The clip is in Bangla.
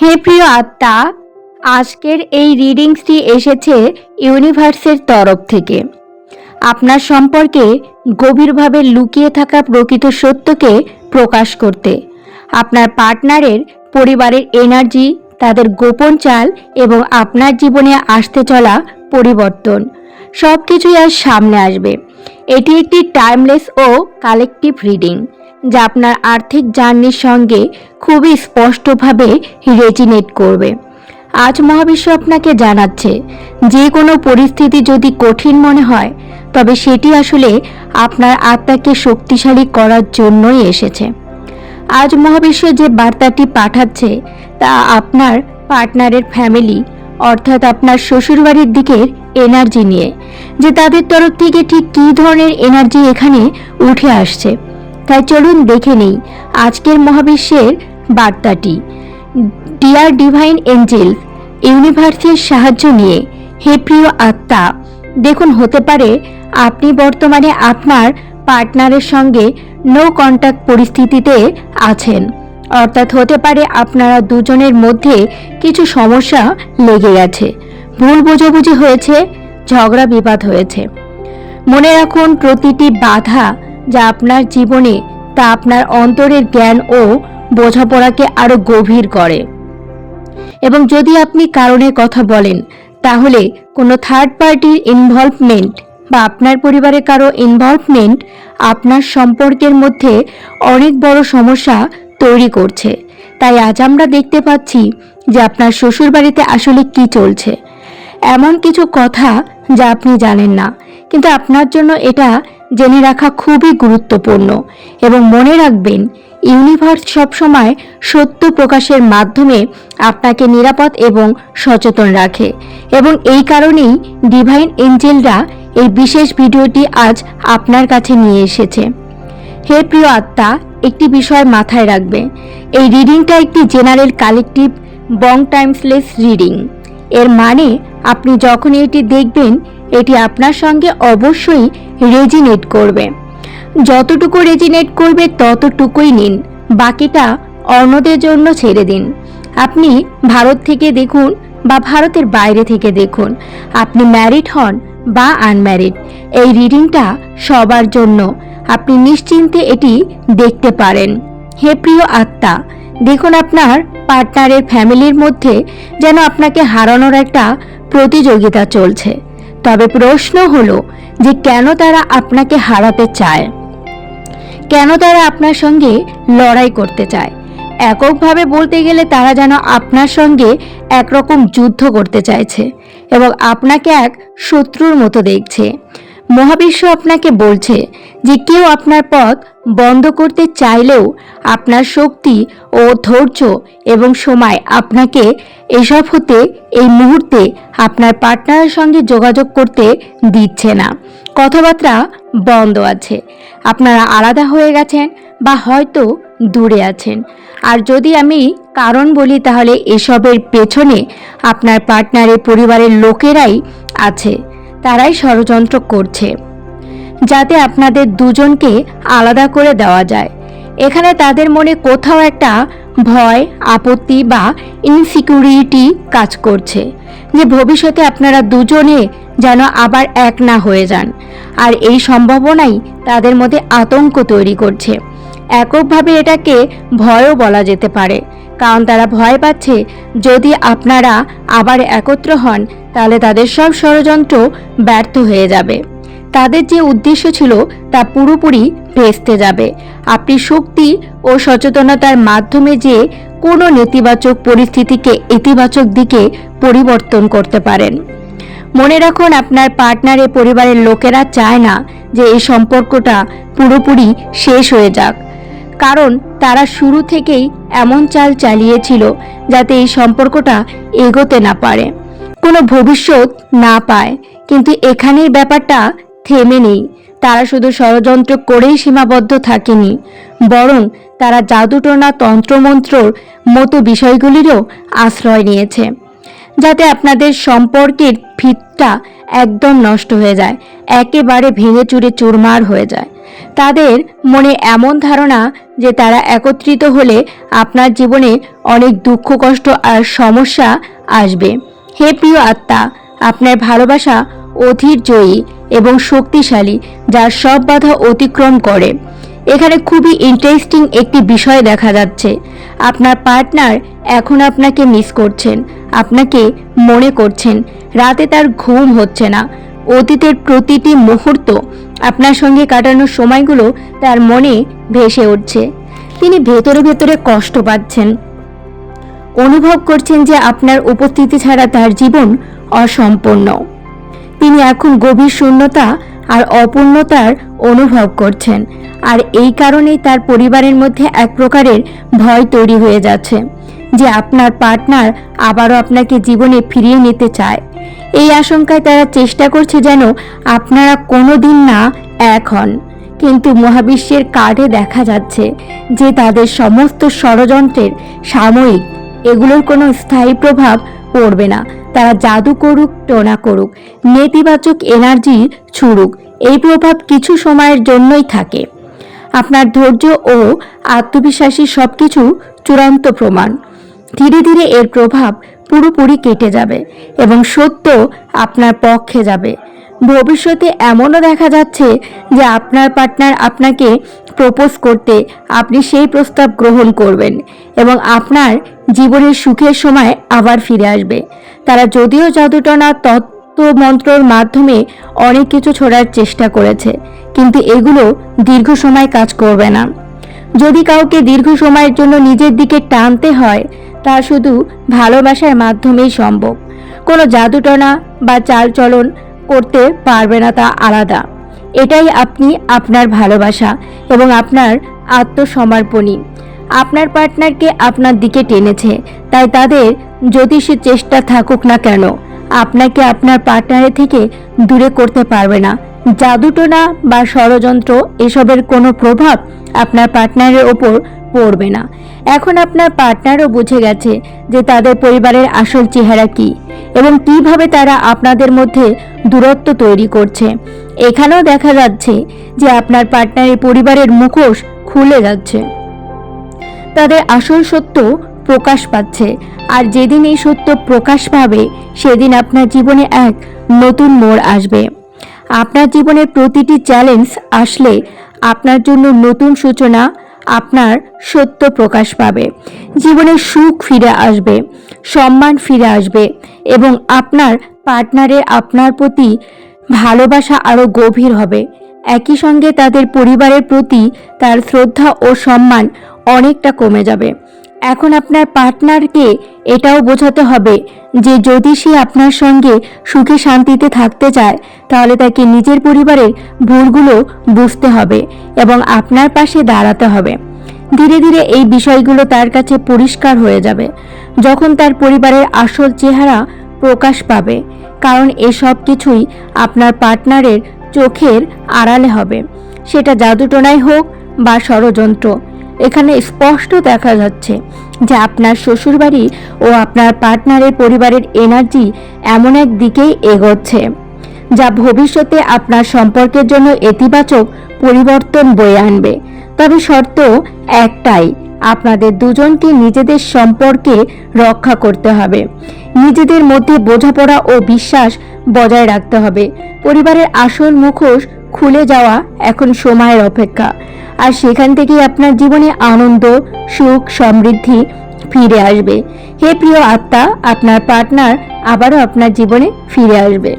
হে প্রিয় আত্মা, আজকের এই রিডিংসটি এসেছে ইউনিভার্সের তরফ থেকে। আপনার সম্পর্কে গভীরভাবে লুকিয়ে থাকা প্রকৃত সত্যকে প্রকাশ করতে, আপনার পার্টনারের পরিবারের এনার্জি, তাদের গোপন চাল এবং আপনার জীবনে আসতে চলা পরিবর্তন সব কিছুই আজ সামনে আসবে। এটি একটি টাইমলেস ও কালেকটিভ রিডিং। যা আপনার আর্থিক জার্নির সঙ্গে খুবই স্পষ্টভাবে রেজিনেট করবে। আজ মহাবিশ্ব আপনাকে জানাচ্ছে, যে কোনো পরিস্থিতি যদি কঠিন মনে হয়, তবে সেটি আসলে আপনার আত্মাকে শক্তিশালী করার জন্যই এসেছে। আজ মহাবিশ্ব যে বার্তাটি পাঠাচ্ছে, তা আপনার পার্টনারের ফ্যামিলি, অর্থাৎ আপনার শ্বশুরবাড়ির দিকের এনার্জি নিয়ে, যে তাদের তরফ থেকে ঠিক কী ধরনের এনার্জি এখানে উঠে আসছে। তাই চলুন দেখে নেই আজকের মহাবিশ্বের বার্তাটি। ডিয়ার ডিভাইন এঞ্জেলস ইউনিভার্সের সাহায্য নিয়ে হে প্রিয় আত্মা, দেখুন হতে পারে আপনি বর্তমানে আপনার পার্টনারের সঙ্গে নো কন্ট্যাক্ট পরিস্থিতিতে আছেন। অর্থাৎ হতে পারে আপনারা দুজনের মধ্যে কিছু সমস্যা লেগে গেছে, ভুল বোঝাবুঝি হয়েছে, ঝগড়া বিবাদ হয়েছে। মনে রাখুন, প্রতিটি বাধা যা আপনার জীবনে তা আপনার অন্তরের জ্ঞান ও বোঝাপড়াকে আরও গভীর করে। এবং যদি আপনি কারণের কথা বলেন, তাহলে কোনো থার্ড পার্টির ইনভলভমেন্ট বা আপনার পরিবারে কারও ইনভলভমেন্ট আপনার সম্পর্কের মধ্যে অনেক বড় সমস্যা তৈরি করছে। তাই আজ আমরা দেখতে পাচ্ছি যে আপনার শ্বশুরবাড়িতে আসলে কি চলছে। এমন কিছু কথা যা আপনি জানেন না। কিন্তু আপনার জন্য এটা জেনে রাখা খুবই গুরুত্বপূর্ণ এবং মনে রাখবেন, ইউনিভার্স সবসময় সত্য প্রকাশের মাধ্যমে আপনাকে নিরাপদ এবং সচেতন রাখে এবং এই কারণেই ডিভাইন এঞ্জেলরা এই বিশেষ ভিডিওটি আজ আপনার কাছে নিয়ে এসেছে। হে প্রিয় আত্মা, একটি বিষয় মাথায় রাখবে। এই রিডিংটা একটি general collective bong timeless reading. এর মানে আপনি যখন এটি দেখবেন, এটি আপনার সঙ্গে অবশ্যই রেজিনেট করবে। যতটুকু রেজিনেট করবে, ততটুকুই নিন। বাকিটা অন্যদের জন্য ছেড়ে দিন। আপনি ভারত থেকে দেখুন বা ভারতের বাইরে থেকে দেখুন। আপনি ম্যারিড হন বা আনম্যারিড, এই রিডিংটা সবার জন্য। আপনি নিশ্চিন্তে এটি দেখতে পারেন। হে প্রিয় আত্মা, দেখুন আপনার পার্টনারের ফ্যামিলির মধ্যে যেন আপনাকে হারানোর একটা প্রতিযোগিতা চলছে। তবে প্রশ্ন হলো যে কেন তারা আপনাকে হারাতে চায়? কেন তারা আপনার সঙ্গে লড়াই করতে চায়? এককভাবে বলতে গেলে তারা যেন আপনার সঙ্গে একরকম যুদ্ধ করতে চাইছে এবং আপনাকে এক শত্রুর মতো দেখছে। মহাবিশ্ব আপনাকে বলছে যে কেউ আপনার পথ বন্ধ করতে চাইলেও আপনার শক্তি ও ধৈর্য এবং সময় আপনাকে এসব হতে, এই মুহূর্তে আপনার পার্টনারের সঙ্গে যোগাযোগ করতে দিচ্ছে না। কথাবার্তা বন্ধ আছে। আপনারা আলাদা হয়ে গেছেন বা হয়তো দূরে আছেন। আর যদি আমি কারণ বলি, তাহলে এসবের পেছনে আপনার পার্টনারের পরিবারের লোকেরাই আছে। তারাই ষড়যন্ত্র করছে। যাতে আপনাদের দুজনকে আলাদা করে দেওয়া যায়। এখানে তাদের মনে কোথাও একটা ভয়, আপত্তি বা ইনসিকিউরিটি কাজ করছে যে ভবিষ্যতে আপনারা দুজনে যেন আবার এক না হয়ে যান। আর এই সম্ভাবনাই তাদের মধ্যে আতঙ্ক তৈরি করছে। এককভাবে এটাকে ভয়ও বলা যেতে পারে, কারণ তারা ভয় পাচ্ছে যদি আপনারা আবার একত্র হন তাহলে তাদের সব ষড়যন্ত্র ব্যর্থ হয়ে যাবে। তাদের যে উদ্দেশ্য ছিল তা পুরোপুরি ভেস্তে যাবে। আপনি শক্তি ও সচেতনতার মাধ্যমে যে কোনো নেতিবাচক পরিস্থিতিকে ইতিবাচক দিকে পরিবর্তন করতে পারেন। মনে রাখুন, আপনার পার্টনারে পরিবারের লোকেরা চায় না যে এই সম্পর্কটা পুরোপুরি শেষ হয়ে যাক। কারণ তারা শুরু থেকেই এমন চাল চালিয়েছিল যাতে এই সম্পর্কটা এগোতে না পারে। কোনো ভবিষ্যৎ না পায়। কিন্তু এখানেই ব্যাপারটা থেমে নেই। তারা শুধু ষড়যন্ত্র করেই সীমাবদ্ধ থাকেনি, বরং তারা জাদুটোনা তন্ত্রমন্ত্রর মতো বিষয়গুলিরও আশ্রয় নিয়েছে, যাতে আপনাদের সম্পর্কের ভিতটা একদম নষ্ট হয়ে যায়, একেবারে ভেঙে চুরে চুরমার হয়ে যায়। তাদের মনে এমন ধারণা যে তারা একত্রিত হলে আপনার জীবনে অনেক দুঃখ, কষ্ট আর সমস্যা আসবে। হে প্রিয় আত্মা, আপনার ভালোবাসা অধীর জয়ী এবং শক্তিশালী, যার সব বাধা অতিক্রম করে। এখানে খুবই ইন্টারেস্টিং একটি বিষয় দেখা যাচ্ছে। আপনার পার্টনার এখন আপনাকে মিস করছেন, আপনাকে মনে করছেন, রাতে তার ঘুম হচ্ছে না, অতীতের প্রতিটি মুহূর্ত আপনার সঙ্গে কাটানোর সময়গুলো তার মনে ভেসে উঠছে। তিনি ভেতরে ভেতরে কষ্ট পাচ্ছেন অনুভব করছেন যে আপনার উপস্থিতি ছাড়া তার জীবন অসম্পূর্ণ। তিনি এখন গভীর শূন্যতা আর অপূর্ণতার অনুভব করছেন, আর এই কারণেই তার পরিবারের মধ্যে এক প্রকারের ভয় তৈরি হয়ে যাচ্ছে যে আপনার পার্টনার আবারও আপনাকে জীবনে ফিরিয়ে নিতে চায়। এই আশঙ্কায় তারা চেষ্টা করছে যেন আপনারা কোনো দিন না এক হন। কিন্তু মহাবিশ্বের কার্ডে দেখা যাচ্ছে যে তাদের সমস্ত ষড়যন্ত্রের সাময়িক এগুলোর কোনো স্থায়ী প্রভাব পড়বে না। তারা জাদু করুক, টোনা করুক, নেতিবাচক এনার্জি ছুড়ুক, এই প্রভাব কিছু সময়ের জন্যই থাকে। আপনার ধৈর্য ও আত্মবিশ্বাসী সব কিছু চূড়ান্ত প্রমাণ। ধীরে ধীরে এর প্রভাব পুরোপুরি কেটে যাবে এবং সত্য আপনার পক্ষে যাবে। ভবিষ্যতে এমনও দেখা যাচ্ছে যে আপনার পার্টনার আপনাকে প্রপোজ করতে আপনি সেই প্রস্তাব গ্রহণ করবেন এবং আপনার জীবনের সুখের সময় আবার ফিরে আসবে। তারা যদিও জাদুটনা তত্ত্ব মন্ত্রর মাধ্যমে অনেক কিছু ছোড়ার চেষ্টা করেছে, কিন্তু এগুলো দীর্ঘ সময় কাজ করবে না। যদি কাউকে দীর্ঘ সময়ের জন্য নিজের দিকে টানতে হয় তা শুধু ভালোবাসার মাধ্যমেই সম্ভব। কোনো জাদুটনা বা চালচলন করতে পারবে না তা আলাদা। এটাই আপনি আপনার ভালোবাসা এবং আপনার আত্মসমর্পণী আপনার পার্টনারকে আপনার দিকে টেনেছে, তাই তাদের জ্যোতিষের চেষ্টা থাকুক না কেন। আপনাকে আপনার পার্টনারের থেকে দূরে করতে পারবে না। জাদুটোনা বা ষড়যন্ত্র, এসবের কোনো প্রভাব আপনার পার্টনারের ওপর পড়বে না। এখন আপনার পার্টনারও বুঝে গেছে যে তাদের পরিবারের আসল চেহারা কি এবং কীভাবে তারা আপনাদের মধ্যে দূরত্ব তৈরি করছে। এখানেও দেখা যাচ্ছে যে আপনার পার্টনারের পরিবারের মুখোশ খুলে যাচ্ছে। তাদের আসল সত্য প্রকাশ পাচ্ছে আর যেদিন এই সত্য প্রকাশ পাবে, সেদিন আপনার জীবনে এক নতুন মোড় আসবে। আপনার জীবনের প্রতিটি চ্যালেঞ্জ আসলে আপনার জন্য নতুন সূচনা আপনার সত্য প্রকাশ পাবে। জীবনে সুখ ফিরে আসবে, সম্মান ফিরে আসবে এবং আপনার পার্টনারে আপনার প্রতি ভালোবাসা আরও গভীর হবে। একই সঙ্গে তাদের পরিবারের প্রতি তার শ্রদ্ধা ও সম্মান অনেকটা কমে যাবে। এখন আপনার পার্টনারকে এটাও বোঝাতে হবে যে যদি সে আপনার সঙ্গে সুখে শান্তিতে থাকতে চায়, তাহলে তাকে নিজের পরিবারের ভুলগুলো বুঝতে হবে এবং আপনার পাশে দাঁড়াতে হবে। ধীরে ধীরে এই বিষয়গুলো তার কাছে পরিষ্কার হয়ে যাবে। যখন তার পরিবারের আসল চেহারা প্রকাশ পাবে, কারণ এসব কিছুই আপনার পার্টনারের চোখের আড়ালে হবে। সেটা জাদুটোনাই হোক বা ষড়যন্ত্র। এখানে স্পষ্ট দেখা যাচ্ছে যে আপনার শ্বশুরবাড়ি ও আপনার পার্টনারের পরিবারের এনার্জি এমন এক দিকেই এগোচ্ছে, যা ভবিষ্যতে আপনার সম্পর্কের জন্য ইতিবাচক পরিবর্তন বয়ে আনবে। তবে শর্ত একটাই, আপনাদের দুজনকে নিজেদের সম্পর্কে রক্ষা করতে হবে। নিজেদের মধ্যে বোঝাপড়া ও বিশ্বাস বজায় রাখতে হবে। পরিবারের আসল মুখোশ খুলে যাওয়া এখন সময়ের অপেক্ষা। আর সেখান থেকেই আপনার জীবনে আনন্দ, সুখ, সমৃদ্ধি ফিরে আসবে। হে প্রিয় আত্মা, আপনার পার্টনার আবারও আপনার জীবনে ফিরে আসবে।